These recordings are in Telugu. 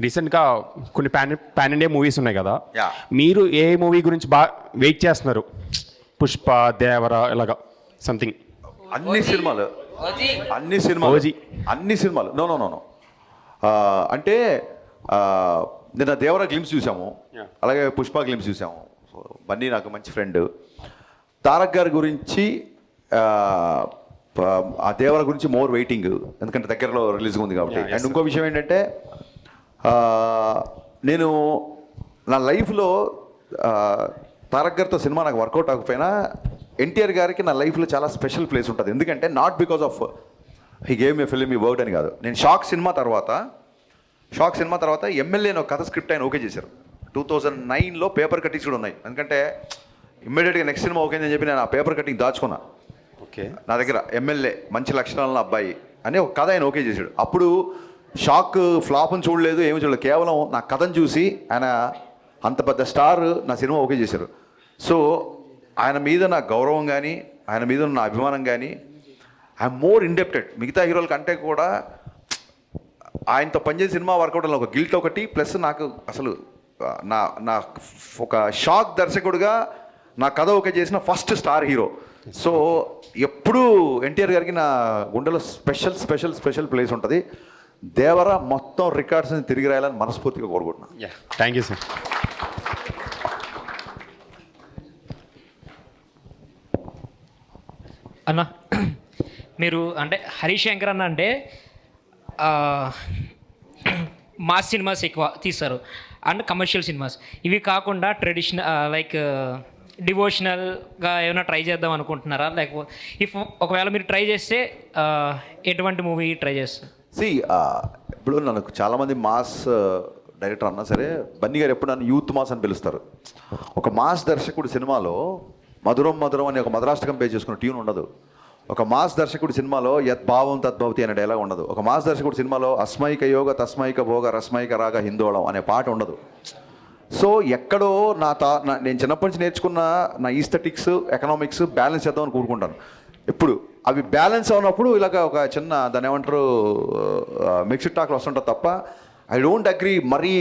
రీసెంట్గా కొన్ని పాన్ పాన్ ఇండియా మూవీస్ ఉన్నాయి కదా. మీరు ఏ మూవీ గురించి బాగా వెయిట్ చేస్తున్నారు? పుష్ప దేవర ఇలాగా సంథింగ్ అన్ని సినిమాలు. అన్ని సినిమాలు. ఓజీ. అన్ని సినిమాలు. నో నో నో నో అంటే ఆ, నిన్న దేవర గ్లిమ్స్ చూసాము. అలాగే పుష్ప గ్లిమ్స్ చూసాము. సో బన్నీ నాకు మంచి ఫ్రెండ్ తారక్ గారి గురించి ఆ, దేవర గురించి మోర్ వెయిటింగ్ ఎందుకంటే దగ్గరలో రిలీజ్ ఉంది కాబట్టి. అండ్ ఇంకో విషయం ఏంటంటే నేను నా లైఫ్లో తారక్ గారితో సినిమా నాకు వర్కౌట్ అవ్వకపోయినా ఎన్టీఆర్ గారికి నా లైఫ్లో చాలా స్పెషల్ ప్లేస్ ఉంటుంది. ఎందుకంటే not because of he game a film ఈ వర్డ్ అని కాదు. నేను షాక్ సినిమా తర్వాత షాక్ సినిమా తర్వాత ఎమ్మెల్యే ఒక కథ స్క్రిప్ట్ ఆయన ఓకే చేశారు. టూ థౌజండ్ నైన్లో పేపర్ కట్టింగ్స్ కూడా ఉన్నాయి. ఎందుకంటే ఇమ్మీడియట్గా నెక్స్ట్ సినిమా ఓకే అని చెప్పి నేను ఆ పేపర్ కటింగ్ దాచుకున్నా. ఓకే. నా దగ్గర ఎమ్మెల్యే మంచి లక్షణాలను అబ్బాయి అని ఒక కథ ఆయన ఓకే చేశాడు. అప్పుడు షాక్ ఫ్లాప్ని చూడలేదు ఏమి చూడలేదు. కేవలం నా కథను చూసి ఆయన అంత పెద్ద స్టార్ నా సినిమా ఓకే చేశారు. సో ఆయన మీద నా గౌరవం కానీ ఆయన మీద ఉన్న నా అభిమానం కానీ ఐఎమ్ మోర్ ఇండెప్టెడ్ మిగతా హీరోల కంటే కూడా ఆయనతో పనిచేసే సినిమా వర్కౌట్ ఒక గిల్ట్ ఒకటి ప్లస్ నాకు అసలు నా నా ఒక షాక్ దర్శకుడిగా నా కథ ఓకే చేసిన ఫస్ట్ స్టార్ హీరో సో ఎప్పుడూ ఎన్టీఆర్ గారికి నా గుండెలో స్పెషల్ స్పెషల్ స్పెషల్ ప్లేస్ ఉంటుంది. దేవర మొత్తం రికార్డ్స్ని తిరిగి రాయాలని మనస్ఫూర్తిగా కోరుకుంటున్నాను యా థ్యాంక్ యూ సార్ అన్న మీరు అంటే హరీష్ శంకర్ అన్న అంటే ఆ, మాస్ సినిమాస్ ఎక్కువ తీస్తారు. And commercial cinemas. ఇవి కాకుండా ట్రెడిషనల్ లైక్ డివోషనల్గా ఏమైనా ట్రై చేద్దాం అనుకుంటున్నారా? లేకపోతే ఇఫ్ ఒకవేళ మీరు ట్రై చేస్తే ఎటువంటి మూవీ ట్రై చేస్తారు? సి uh, ఇప్పుడు నన్ను చాలామంది మాస్ uh, డైరెక్టర్ అన్నా సరే బన్నీ గారు ఎప్పుడు నన్ను యూత్ మాస్ అని పిలుస్తారు. ఒక మాస్ దర్శకుడు సినిమాలో మధురం మధురం అని ఒక మధురాష్టకం పే చేసుకున్న ట్యూన్ ఉండదు. ఒక మాస్ దర్శకుడు సినిమాలో యద్భావం తద్భవతి అనే డైలాగ్ ఉండదు. ఒక మాస్ దర్శకుడు సినిమాలో అస్మైక యోగ తస్మైక భోగ రస్మైక రాగ హిందోళం అనే పాట ఉండదు. సో ఎక్కడో నా తా నా- నేను చిన్నప్పటి నుంచి నేర్చుకున్న నా ఈస్థెటిక్స్ ఎకనామిక్స్ బ్యాలెన్స్ చేద్దామని కోరుకుంటాను. ఎప్పుడు అవి బ్యాలెన్స్ అవునప్పుడు ఇలాగ ఒక చిన్న దాని ఏమంటారు మిక్స్డ్ టాక్లు వస్తుంటారు తప్ప ఐ డోంట్ అగ్రీ మరీ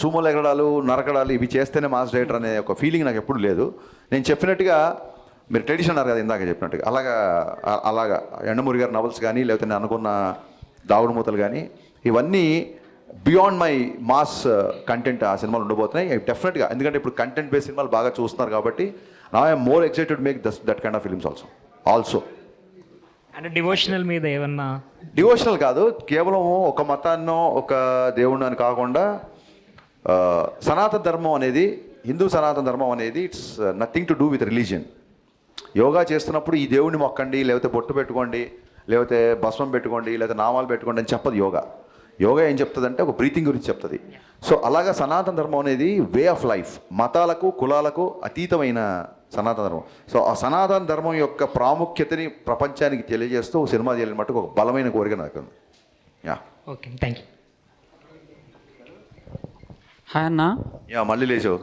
సూమోలు ఎగరడాలు నరకడాలు ఇవి చేస్తేనే మాస్ డైరెక్టర్ అనే ఒక ఫీలింగ్ నాకు ఎప్పుడు లేదు. నేను చెప్పినట్టుగా మీరు ట్రెడిషన్ అన్నారు కదా ఇందాక చెప్పినట్టుగా అలాగా అలాగా ఎండమూరి గారి నవల్స్ కానీ లేకపోతే నేను అనుకున్న దావుడు మూతలు కానీ ఇవన్నీ బియాండ్ మై మాస్ కంటెంట్ ఆ సినిమాలు ఉండబోతున్నాయి. డెఫినెట్గా ఎందుకంటే ఇప్పుడు కంటెంట్ బేస్ సినిమాలు బాగా చూస్తున్నారు కాబట్టి నా I'm more excited make those that kind of films also also అంటే డివోషనల్ మీద ఏమన్నా? డివోషనల్ కాదు కేవలం ఒక మతాన్నో ఒక దేవుడిని అని కాకుండా సనాతన ధర్మం అనేది హిందూ సనాతన ధర్మం అనేది it's nothing to do with religion yoga చేస్తున్నప్పుడు ఈ దేవుడిని మొక్కండి లేకపోతే బొట్టు పెట్టుకోండి లేకపోతే భస్మం పెట్టుకోండి లేకపోతే నామాలు పెట్టుకోండి అని చెప్పదు యోగా. యోగా ఏం చెప్తుంది అంటే ఒక బ్రీతింగ్ గురించి చెప్తుంది. సో అలాగా సనాతన ధర్మం అనేది వే ఆఫ్ లైఫ్ మతాలకు కులాలకు అతీతమైన సనాతన ధర్మం. సో ఆ సనాతన ధర్మం యొక్క ప్రాముఖ్యతని ప్రపంచానికి తెలియజేస్తూ ఒక సినిమా చేయాలని మటుకు ఒక బలమైన కోరిక నాకు ఉంది yeah. Okay thank you hi అన్న. యా మళ్ళీ లేచావు.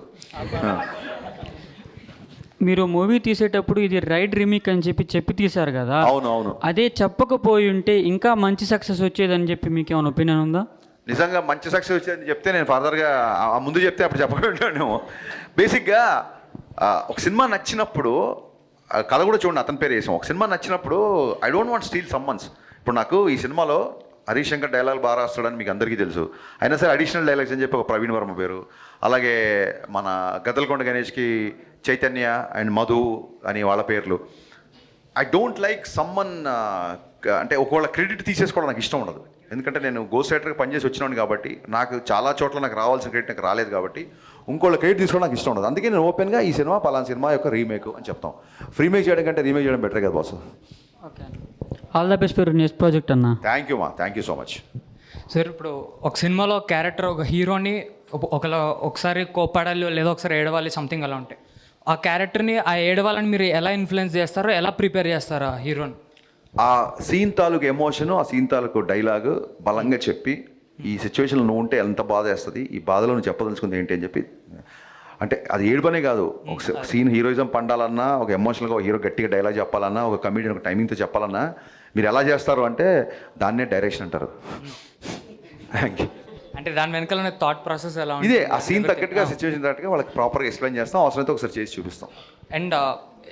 మీరు మూవీ తీసేటప్పుడు ఇది రైట్ రిమిక్ అని చెప్పి చెప్పి తీశారు కదా. అవును అవును. అదే చెప్పకపోయి ఉంటే ఇంకా మంచి సక్సెస్ వచ్చేదని చెప్పి మీకు ఏమైనా ఒపీనియన్ ఉందా? నిజంగా మంచి సక్సెస్ వచ్చిందని చెప్తే నేను ఫర్దర్గా ముందు చెప్తే అప్పుడు చెప్పకుండా బేసిక్గా ఒక సినిమా నచ్చినప్పుడు కథ కూడా చూడండి అతని పేరు వేసాం ఒక సినిమా నచ్చినప్పుడు I don't want still summons ఇప్పుడు నాకు ఈ సినిమాలో హరీష్ శంకర్ డైలాగ్ బాగా రాస్తాడని మీకు అందరికీ తెలుసు. అయినా సరే అడిషనల్ డైలాగ్స్ అని చెప్పి ఒక ప్రవీణ్ వర్మ పేరు. అలాగే మన గద్దలకొండ గణేష్కి చైతన్య అండ్ మధు అని వాళ్ళ పేర్లు. ఐ డోంట్ లైక్ సమ్మన్ అంటే ఒకవేళ క్రెడిట్ తీసేసుకోవడం నాకు ఇష్టం ఉండదు. ఎందుకంటే నేను గోస్ట్ రైటర్గా పనిచేసి వచ్చినాను కాబట్టి నాకు చాలా చోట్ల నాకు రావాల్సిన క్రెడిట్ నాకు రాలేదు కాబట్టి ఇంకోళ్ళ క్రెడిట్ తీసుకోవడం నాకు ఇష్టం ఉండదు. అందుకే నేను ఓపెన్గా ఈ సినిమా పలానా సినిమా యొక్క రీమేక్ అని చెప్తాం. ఫ్రీమేక్ చేయడం కంటే రీమేక్ చేయడం బెటర్ కదా boss okay. All the best for next project అన్న. థ్యాంక్ యూ మా thank you so much sir ఇప్పుడు ఒక సినిమాలో క్యారెక్టర్ ఒక హీరోని ఒక- ఒకలా ఒకసారి కోపాడాలి లేదా ఒకసారి ఏడవాలి సంథింగ్ అలా ఉంటాయి. ఆ క్యారెక్టర్ని ఆ ఏడవాలని మీరు ఎలా ఇన్ఫ్లుయెన్స్ చేస్తారో ఎలా ప్రిపేర్ చేస్తారో ఆ హీరోని ఆ సీన్ తాలూకు ఎమోషన్ ఆ సీన్ తాలూకు డైలాగ్ బలంగా చెప్పి ఈ సిచ్యువేషన్లో నువ్వు ఉంటే ఎంత బాధ వేస్తుంది ఈ బాధలో నువ్వు చెప్పదలుచుకుంది ఏంటి అని చెప్పి అంటే అది ఏడుపనే కాదు. ఒక సీన్ హీరోయిజం పండాలన్నా ఒక ఎమోషనల్గా ఒక హీరో గట్టిగా డైలాగ్ చెప్పాలన్నా ఒక కమిడియన్ ఒక టైమింగ్తో చెప్పాలన్నా మీరు ఎలా చేస్తారు అంటే దాన్నే డైరెక్షన్ అంటారు. థ్యాంక్ యూ అంటే దాని వెనకాల థాట్ ప్రాసెస్ ఎలా ఇదే ఆ సీన్ తగ్గట్టుగా సిచ్యువేషన్ తగ్గట్టుగా వాళ్ళకి ప్రాపర్గా ఎక్స్ప్లెయిన్ చేస్తాం అవసరమైతే ఒకసారి చేసి చూపిస్తాం. అండ్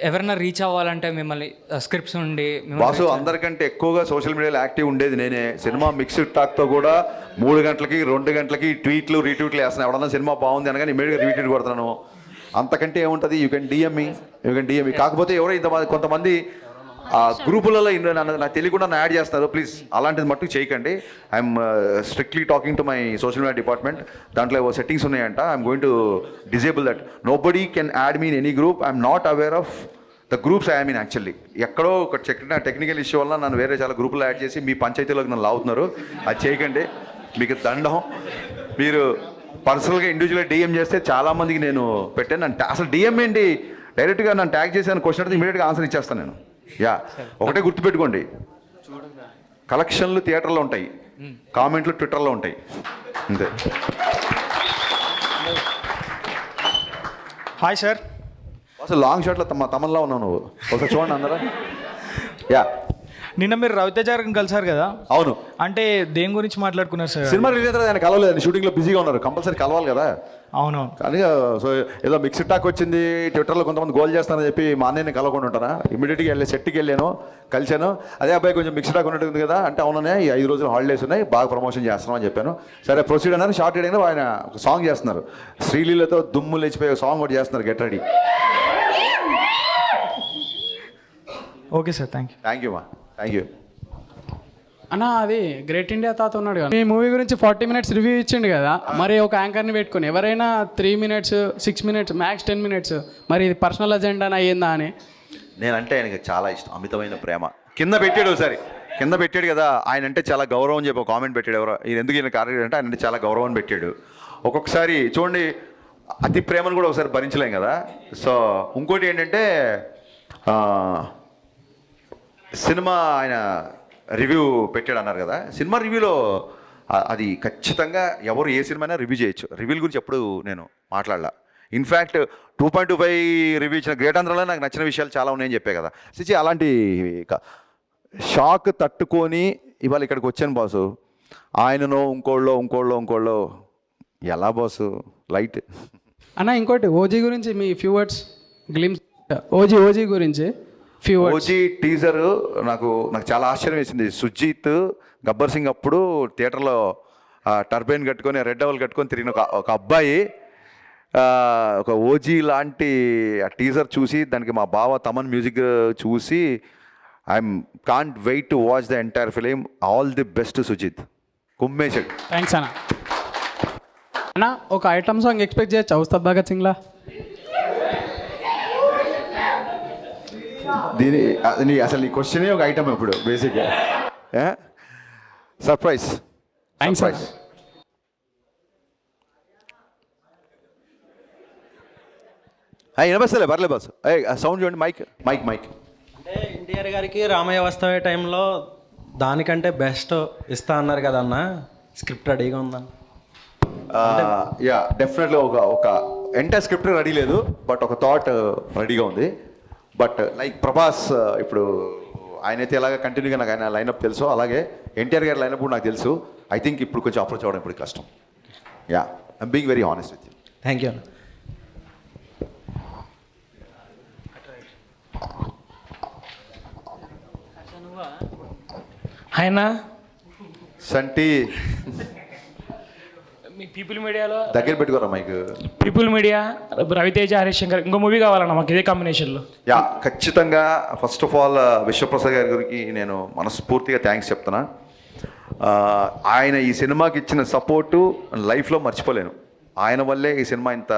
ఎవరైనా రీచ్ అవ్వాలంటే మిమ్మల్ని స్క్రిప్ట్స్ ఉండి బాసు అందరికంటే ఎక్కువగా సోషల్ మీడియాలో యాక్టివ్ ఉండేది నేనే. సినిమా మిక్స్డ్ టాక్తో కూడా మూడు గంటలకి రెండు గంటలకి ట్వీట్లు రీట్వీట్లు వేస్తున్నాను. ఎవడన్నా సినిమా బాగుంది అనగానే ఇమీడియట్గా రీట్వీట్ కొడుతున్నాను అంతకంటే ఏముంటుంది? You can DM me you can DM me కాకపోతే ఎవరో ఇంతమంది కొంతమంది ఆ గ్రూపులలో నాకు తెలియకుండా యాడ్ చేస్తారు. ప్లీజ్ అలాంటిది మట్టుకు చేయకండి. I'm strictly talking to my social media department దాంట్లో సెట్టింగ్స్ ఉన్నాయంట. I'm going to disable that nobody can add mean any group I'm not aware of the groups I mean actually ఎక్కడో ఒక టెక్నికల్ ఇష్యూ వల్ల నన్ను వేరే చాలా గ్రూపులు యాడ్ చేసి మీ పంచాయతీలోకి నన్ను లాగుతున్నారు. అది చేయకండి. మీకు దండం. మీరు పర్సనల్గా ఇండివిజువల్గా డిఎం చేస్తే చాలామందికి నేను పెట్టాను. అసలు డిఎం ఏంటి? డైరెక్ట్గా నన్ను ట్యాగ్ చేశాను క్వశ్చన్ అడిగితే ఇమీడియట్గా ఆన్సర్ ఇచ్చేస్తాను నేను. యా ఒకటే గుర్తుపెట్టుకోండి. కలెక్షన్లు థియేటర్లో ఉంటాయి. కామెంట్లు ట్విట్టర్లో ఉంటాయి. అంతే. Hi sir. అసలు లాంగ్ షాట్లో తమ తమన్లా ఉన్నావు నువ్వు. ఒకసారి చూడండి అందరూ. యా. నిన్న మీరు రవితేజ గారిని కలిసారు కదా? అవును. అంటే దేని గురించి మాట్లాడుకున్నారు సార్? సినిమా రిలీజ్ అయితే ఆయన కలవలేదు. షూటింగ్లో బిజీగా ఉన్నారు. కంపల్సరీ కలవాలి కదా. అవునవును కానీ సో ఏదో మిక్స్డ్ టాక్ వచ్చింది. ట్విట్టర్లో కొంతమంది గోల్ చేస్తానని చెప్పి మా అన్నయ్యని కలవకుండా ఉంటానా ఇమీడియట్గా వెళ్ళి సెట్కి వెళ్ళాను కలిశాను. అదే అబ్బాయి కొంచెం మిక్స్డ్ టాక్ ఉన్నట్టుంది కదా. అంటే అవుననే ఈ ఐదు రోజులు హాలిడేస్ ఉన్నాయి. బాగా ప్రమోషన్ చేస్తున్నాం అని చెప్పాను. సరే ప్రొసీడ్ అన్నారు. షార్ట్ అయినా ఆయన ఒక సాంగ్ చేస్తున్నారు. శ్రీలీలతో దుమ్ము లేచిపోయే సాంగ్ కూడా చేస్తున్నారు. Get ready okay sir thank you thank you మా థ్యాంక్ యూ అన్న అది గ్రేట్ ఇండియా తాత ఉన్నాడు కదా. మీ మూవీ గురించి ఫార్టీ మినిట్స్ రివ్యూ ఇచ్చిండు కదా. మరి ఒక యాంకర్ని పెట్టుకొని ఎవరైనా three minutes six minutes max ten minutes మరి ఇది పర్సనల్ అజెండా అయ్యిందా అని? నేనంటే ఆయనకి చాలా ఇష్టం అమితమైన ప్రేమ. కింద పెట్టాడు ఒకసారి కింద పెట్టాడు కదా ఆయన అంటే చాలా గౌరవం అని చెప్పి కామెంట్ పెట్టాడు ఎవరో ఈయన ఎందుకు ఈయన కార్యక్రమం అంటే ఆయన అంటే చాలా గౌరవం పెట్టాడు. ఒక్కొక్కసారి చూడండి అతి ప్రేమను కూడా ఒకసారి భరించలేం కదా. సో ఇంకోటి ఏంటంటే సినిమా ఆయన రివ్యూ పెట్టాడు అన్నారు కదా. సినిమా రివ్యూలో అది ఖచ్చితంగా ఎవరు ఏ సినిమా అయినా రివ్యూ చేయొచ్చు. రివ్యూల గురించి ఎప్పుడు నేను మాట్లాడలా. In fact two point two five review ఇచ్చిన గ్రేట్ ఆంధ్రలో నాకు నచ్చిన విషయాలు చాలా ఉన్నాయని చెప్పే కదా. సిచి అలాంటి షాక్ తట్టుకొని ఇవాళ ఇక్కడికి వచ్చాను బాసు. ఆయననో ఇంకోళ్ళో ఇంకోళ్ళో ఇంకోళ్ళో ఎలా బాసు? లైట్. అన్న ఇంకోటి ఓజీ గురించి మీ few words glimpse OG OG గురించి ఫ్యూ ఓజీ టీజర్ నాకు నాకు చాలా ఆశ్చర్యం వేసింది. సుజీత్ గబ్బర్ సింగ్ అప్పుడు థియేటర్లో టర్బైన్ కట్టుకొని రెడ్ డబల్ కట్టుకొని తిరిగిన ఒక ఒక అబ్బాయి. ఒక ఓజీ లాంటి ఆ టీజర్ చూసి దానికి మా బావ తమన్ మ్యూజిక్ చూసి I'm can't wait to watch the entire film. All the best Sujeeth. కుమ్మేశాడు. Thanks అన్న. అన్న ఒక ఐటమ్ సాంగ్ ఎక్స్పెక్ట్ చేయొచ్చు? ఉస్తాద్ భగత్ సింగ్లా? దీని నీ అసలు నీ క్వశ్చనే ఒక ఐటమ్ ఇప్పుడు బేసిక్గా సర్ప్రైజ్ అన్న వినపస్తలే పర్లే బస్ సౌండ్ చూడండి మైక్ మైక్ మైక్ అంటే ఎన్టీఆర్ గారికి రామయ్య వస్తావే టైంలో దానికంటే బెస్ట్ ఇస్తా అన్నారు కదా అన్న. స్క్రిప్ట్ రెడీగా ఉందన్న యా డెఫినెట్గా ఒక ఒక ఎంటైర్ స్క్రిప్ట్ రెడీ లేదు బట్ ఒక థాట్ రెడీగా ఉంది. బట్ లైక్ ప్రభాస్ ఇప్పుడు ఆయనైతే ఎలాగ కంటిన్యూగా నాకు ఆయన లైనప్ తెలుసు అలాగే ఎన్టీఆర్ గారి లైనప్ కూడా నాకు తెలుసు. ఐ థింక్ ఇప్పుడు కొంచెం అప్రోచ్ అవ్వడం ఇప్పుడు కష్టం. Yeah I'm being very honest with you thank you ఆయన సంటి పీపుల్ మీడియాలో దగ్గర పెట్టుకోరా mike people media Ravi Teja Harish Shankar ఇంకో మూవీ కావాలన్న మాకు ఇదే కాంబినేషన్లో యా ఖచ్చితంగా ఫస్ట్ ఆఫ్ ఆల్ విశ్వప్రసాద్ గారి గురికి నేను మనస్ఫూర్తిగా థ్యాంక్స్ చెప్తున్నా. ఆ, ఆయన ఈ సినిమాకి ఇచ్చిన సపోర్టు లైఫ్లో మర్చిపోలేను. ఆయన వల్లే ఈ సినిమా ఇంత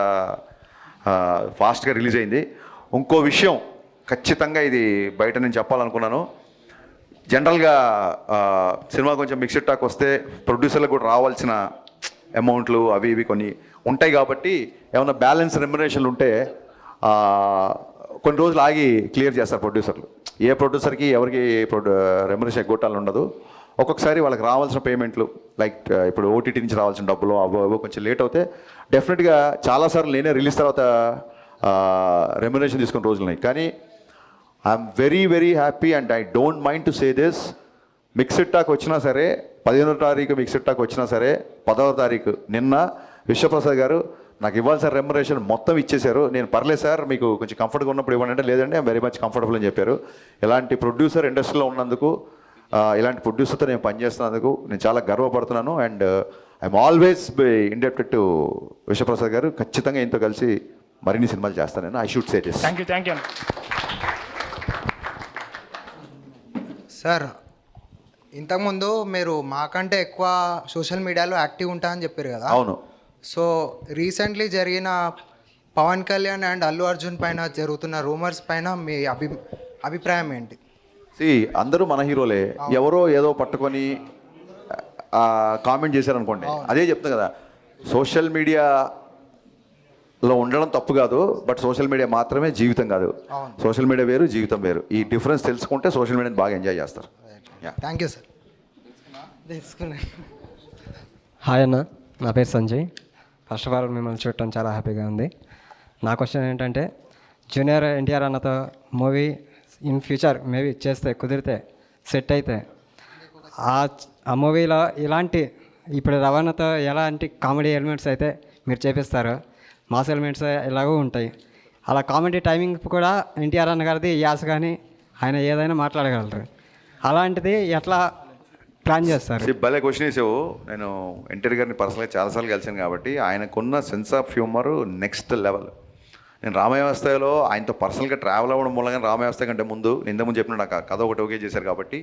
ఫాస్ట్గా రిలీజ్ అయింది. ఇంకో విషయం ఖచ్చితంగా ఇది బయట నేను చెప్పాలనుకున్నాను. జనరల్గా ఆ, సినిమా కొంచెం మిక్స్డ్ టాక్ వస్తే ప్రొడ్యూసర్లకు కూడా రావాల్సిన అమౌంట్లు అవి ఇవి కొన్ని ఉంటాయి కాబట్టి ఏమైనా బ్యాలెన్స్ రెమ్యునేషన్లు ఉంటే కొన్ని రోజులు ఆగి క్లియర్ చేస్తారు ప్రొడ్యూసర్లు. ఏ ప్రొడ్యూసర్కి ఎవరికి రెమ్యునేషన్ ఎగ్గొట్టాలని ఉండదు. ఒక్కొక్కసారి వాళ్ళకి రావాల్సిన పేమెంట్లు లైక్ ఇప్పుడు ఓటీటీ నుంచి రావాల్సిన డబ్బులు అవో అవో కొంచెం లేట్ అవుతే డెఫినెట్గా చాలాసార్లు నేనే రిలీజ్ తర్వాత రెమ్యునేషన్ తీసుకున్న రోజులు ఉన్నాయి. కానీ I'm very very happy and I don't mind to say this. Mixed talk వచ్చినా సరే పదిహేనో తారీఖు మీకు సిట్టాకు వచ్చినా సరే పదవ తారీఖు నిన్న విశ్వప్రసాద్ గారు నాకు ఇవ్వాల్సిన రెమ్యునరేషన్ మొత్తం ఇచ్చేశారు. నేను పర్లేదు సార్ మీకు కొంచెం కంఫర్ట్గా ఉన్నప్పుడు ఇవ్వండి అంటే లేదండి వెరీ మచ్ కంఫర్టబుల్ అని చెప్పారు. ఇలాంటి ప్రొడ్యూసర్ ఇండస్ట్రీలో ఉన్నందుకు ఇలాంటి ప్రొడ్యూసర్తో నేను పనిచేస్తున్నందుకు నేను చాలా గర్వపడుతున్నాను. And I'm always be indebted to Vishwaprasad గారు. ఖచ్చితంగా ఇంతో కలిసి మరిన్ని సినిమాలు చేస్తాను నేను. I should say thank you thank you sir ఇంతకుముందు మీరు మాకంటే ఎక్కువ సోషల్ మీడియాలో యాక్టివ్ ఉంటా అని చెప్పారు కదా. అవును. సో రీసెంట్లీ జరిగిన పవన్ కళ్యాణ్ అండ్ అల్లు అర్జున్ పైన జరుగుతున్న రూమర్స్ పైన మీ అభి అభిప్రాయం ఏంటి? సి అందరూ మన హీరోలే. ఎవరో ఏదో పట్టుకొని కామెంట్ చేశారనుకోండి. అదే చెప్తున్నా కదా. సోషల్ మీడియాలో ఉండడం తప్పు కాదు బట్ సోషల్ మీడియా మాత్రమే జీవితం కాదు. సోషల్ మీడియా వేరు జీవితం వేరు. ఈ డిఫరెన్స్ తెలుసుకుంటే సోషల్ మీడియాని బాగా ఎంజాయ్ చేస్తారు. థ్యాంక్ యూ సార్ తీసుకున్నాను హాయ్ అన్న నా పేరు సంజయ్. ఫస్ట్ ఆఫ్ ఆల్ మిమ్మల్ని చూడటం చాలా హ్యాపీగా ఉంది. నా క్వశ్చన్ ఏంటంటే జూనియర్ ఎన్టీఆర్ అన్నతో మూవీ ఇన్ ఫ్యూచర్ మేబీ చేస్తే కుదిరితే సెట్ అయితే ఆ ఆ మూవీలో ఇలాంటి ఇప్పుడు రవాణాతో ఎలాంటి కామెడీ ఎలిమెంట్స్ అయితే మీరు చేపిస్తారు మాస్ ఎలిమెంట్స్ ఎలాగో ఉంటాయి. అలా కామెడీ టైమింగ్ కూడా ఎన్టీఆర్ అన్న గారిది యాస కానీ ఆయన ఏదైనా మాట్లాడగలరు. అలాంటిది ఎట్లా ప్లాన్ చేస్తారు? భలే క్వశ్చన్ వేసావు నేను ఎన్టీఆర్ గారిని పర్సనల్గా చాలాసార్లు కలిసాను కాబట్టి ఆయనకున్న sense of humour next level. నేను రామవ్యవస్థలో ఆయనతో పర్సనల్గా ట్రావెల్ అవ్వడం మూలంగా రామవ్యవస్థ కంటే ముందు నేను ముందు చెప్పిన నాకు కథ ఒకటి ఓకే చేశారు కాబట్టి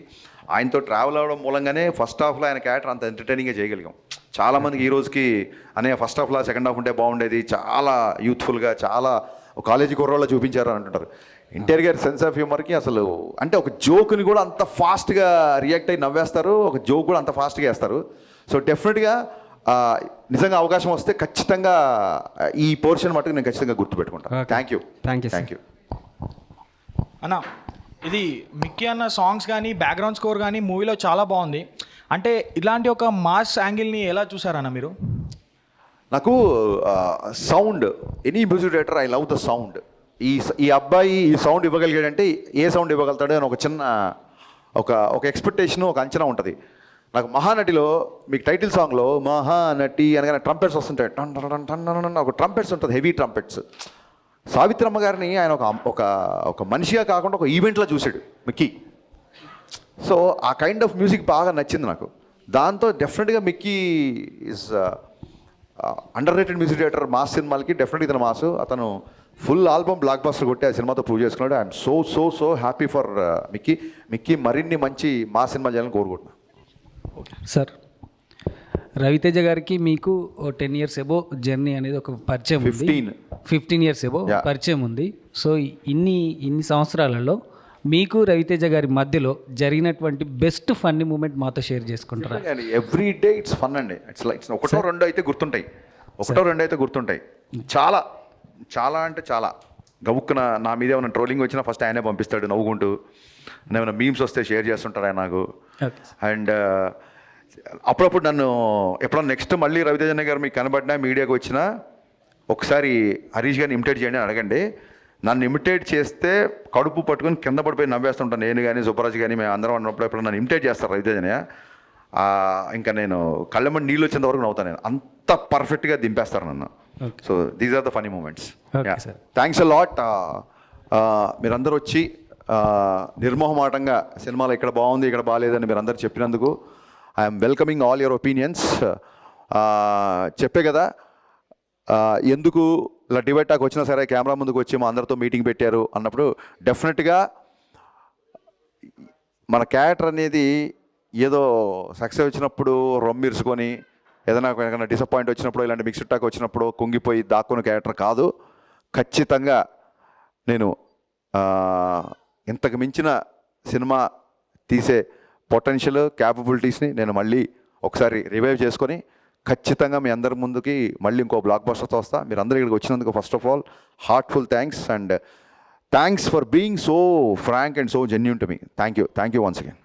ఆయనతో ట్రావెల్ అవ్వడం మూలంగానే ఫస్ట్ హాఫ్లో ఆయన క్యారెక్టర్ అంత ఎంటర్టైనింగ్గా చేయగలిగాం. చాలామందికి ఈ రోజుకి అనే ఫస్ట్ హాఫ్లో సెకండ్ హాఫ్ ఉంటే బాగుండేది. చాలా యూత్ఫుల్గా చాలా కాలేజీ కుర్రోళ్ళ చూపించారు అని అంటుంటారు. ఎన్టీఆర్ గారి సెన్స్ ఆఫ్ హ్యూమర్కి అసలు అంటే ఒక జోక్ని కూడా అంత ఫాస్ట్గా రియాక్ట్ అయ్యి నవ్వేస్తారు ఒక జోక్ కూడా అంత ఫాస్ట్గా వేస్తారు. సో డెఫినెట్గా నిజంగా అవకాశం వస్తే ఖచ్చితంగా ఈ పోర్షన్ మటుకు నేను ఖచ్చితంగా గుర్తుపెట్టుకుంటాను. Thank you you, sir. Thank you అన్న ఇది మిక్కీ అన్న సాంగ్స్ కానీ బ్యాక్గ్రౌండ్ స్కోర్ కానీ మూవీలో చాలా బాగుంది. అంటే ఇలాంటి ఒక మాస్ యాంగిల్ని ఎలా చూసారన్న మీరు? నాకు sound any music director I love the sound ఈ స- ఈ అబ్బాయి ఈ సౌండ్ ఇవ్వగలిగాడంటే ఏ సౌండ్ ఇవ్వగలుగుతాడు అని ఒక చిన్న ఒక ఒక ఎక్స్పెక్టేషన్ ఒక అంచనా ఉంటుంది. నాకు మహానటిలో మీకు టైటిల్ సాంగ్లో మహానటి అనగానే ట్రంపెట్స్ వస్తుంటాయి. టన్ టన్ టన్ ఒక ట్రంపెట్స్ ఉంటుంది హెవీ ట్రంపెట్స్ సావిత్రమ్మ గారిని ఆయన ఒక ఒక ఒక మనిషిగా కాకుండా ఒక ఈవెంట్లో చూశాడు మిక్కీ. సో ఆ కైండ్ ఆఫ్ మ్యూజిక్ బాగా నచ్చింది నాకు. దాంతో డెఫినెట్గా Mickey is underrated music director mass సినిమాలకి డెఫినెట్గా ఇతను మాస్. అతను ఫుల్ ఆల్బమ్ బ్లాక్ బస్టర్ కొట్టి ఆ సినిమాతో ప్రూవ్ చేసుకున్నాడు. I'm so so so happy for Mickey Mickey మరిన్ని మంచి మా సినిమా చేయాలని కోరుకుంటున్నాను సార్ రవితేజ గారికి మీకు టెన్ ఇయర్స్ ఎబో జర్నీ అనేది ఒక పరిచయం ఉంది. 15. Fifteen years above. పరిచయం ఉంది. సో ఇన్ని ఇన్ని సంవత్సరాలలో మీకు రవితేజ గారి మధ్యలో జరిగినటువంటి బెస్ట్ ఫన్నీ మూమెంట్ మాతో షేర్ చేసుకుంటారా? ఎవ్రీ డే ఇట్స్ ఫన్ అండి. ఇట్స్ లైక్ ఒకటో రెండో అయితే గుర్తుంటాయి. ఒకటో రెండో అయితే గుర్తుంటాయి. చాలా చాలా అంటే చాలా. గవుక్కున నా మీద ఏమైనా ట్రోలింగ్ వచ్చినా ఫస్ట్ ఆయనే పంపిస్తాడు నవ్వుకుంటూ. ఏమైనా మీమ్స్ వస్తే షేర్ చేస్తుంటాడు ఆయన నాకు. అండ్ అప్పుడప్పుడు నన్ను ఎప్పుడన్నా నెక్స్ట్ మళ్ళీ రవితేజన్ గారు మీకు కనబడినా మీడియాకి వచ్చినా ఒకసారి హరీష్ గారిని ఇమిటేట్ చేయండి అని అడగండి. నన్ను ఇమిటేట్ చేస్తే కడుపు పట్టుకొని కింద పడిపోయి నవ్వేస్తుంటాను నేను కానీ సుబ్బరాజు కానీ మేము అందరం అన్నప్పుడు ఎప్పుడు నన్ను ఇమిటేట్ చేస్తారు రవితేజనయ్య ఇంకా నేను కళ్ళమ్మ నీళ్ళు వచ్చేంత వరకు నవ్వుతాను నేను. అంత పర్ఫెక్ట్గా దింపేస్తారు నన్ను. So these are the funny moments. Thanks a lot మీరందరూ వచ్చి ఆ, నిర్మోహమాటంగా సినిమాలో ఇక్కడ బాగుంది ఇక్కడ బాగాలేదని మీరందరూ చెప్పినందుకు I am welcoming all your opinions చెప్పే కదా. ఆ, ఎందుకు ఇలా టాక్ వచ్చినా సరే కెమెరా ముందుకు వచ్చి మా అందరితో మీటింగ్ పెట్టారు అన్నప్పుడు డెఫినెట్గా మన క్యారెక్టర్ అనేది ఏదో సక్సెస్ వచ్చినప్పుడు రొమ్మిర్చుకొని ఏదైనా ఏదైనా డిసప్పాయింట్ వచ్చినప్పుడు ఇలాంటి మిక్స్డ్ టాక్ వచ్చినప్పుడు కుంగిపోయి దాక్కుని క్యారెక్టర్ కాదు. ఖచ్చితంగా నేను ఇంతకు మించిన సినిమా తీసే పొటెన్షియల్ క్యాపబిలిటీస్ని నేను మళ్ళీ ఒకసారి రివైవ్ చేసుకొని ఖచ్చితంగా మీ అందరి ముందుకి మళ్ళీ ఇంకో బ్లాక్ బస్టర్తో వస్తా మీరు అందరూ ఇక్కడికి వచ్చినందుకు first of all heartful thanks and thanks for being so frank and so genuine to me thank you thank you once again